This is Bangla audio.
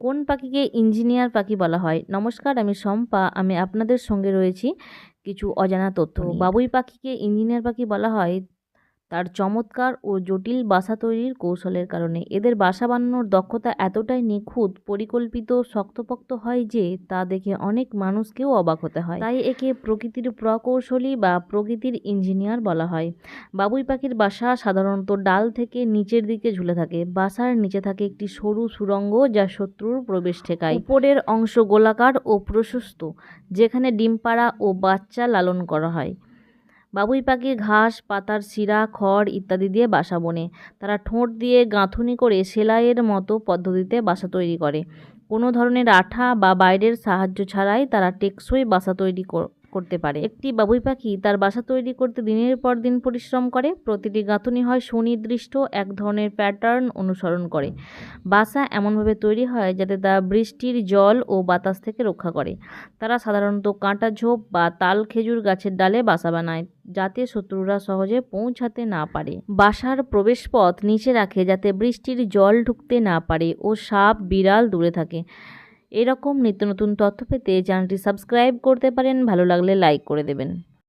কোন পাখিকে ইঞ্জিনিয়ার পাখি বলা হয়? নমস্কার আমি শম্পা আমি আপনাদের সঙ্গে রয়েছি কিছু অজানা তথ্য বাবুই পাখিকে ইঞ্জিনিয়ার পাখি বলা হয় তার চমৎকার ও জটিল বাসা তৈরির কৌশলের কারণে। এদের বাসা বানানোর দক্ষতা এতটাই নিখুঁত, পরিকল্পিত, শক্তপোক্ত হয় যে তা দেখে অনেক মানুষকেও অবাক হতে হয়। তাই একে প্রকৃতির প্রকৌশলী বা প্রকৃতির ইঞ্জিনিয়ার বলা হয়। বাবুই পাখির বাসা সাধারণত ডাল থেকে নিচের দিকে ঝুলে থাকে। বাসার নিচে থাকে একটি সরু সুড়ঙ্গ যা শত্রুর প্রবেশ ঠেকায়। উপরের অংশ গোলাকার ও প্রশস্ত, যেখানে ডিম পাড়া ও বাচ্চা লালন করা হয়। বাবুই পাখি, ঘাস, পাতার শিরা, খড় ইত্যাদি দিয়ে বাসা বোনে। তারা ঠোঁট দিয়ে গাঁথুনি করে সেলাইয়ের মতো পদ্ধতিতে বাসা তৈরি করে। কোনো ধরনের আঠা বা বাইরের সাহায্য ছাড়াই তারা টেকসই বাসা তৈরি কর- করতে পারে। একটি বাবুই পাখি তার বাসা তৈরি করতে দিনের পর দিন পরিশ্রম করে। প্রতিটি গাঁথুনি হয় সুনির্দিষ্ট, এক ধরনের প্যাটার্ন অনুসরণ করে। বাসা এমনভাবে তৈরি হয় যাতে তা বৃষ্টির জল ও বাতাস থেকে রক্ষা করে। তারা সাধারণত কাঁটা ঝোপ বা তাল খেজুর গাছের ডালে বাসা বানায়, যাতে শত্রুরা সহজে পৌঁছাতে না পারে। বাসার প্রবেশপথ নিচে রাখে যাতে বৃষ্টির জল ঢুকতে না পারে ও সাপ, বিড়াল দূরে থাকে। এরকম নিত্য নতুন তথ্য পেতে চ্যানেলটি সাবস্ক্রাইব করতে পারেন। ভালো লাগলে লাইক করে দেবেন।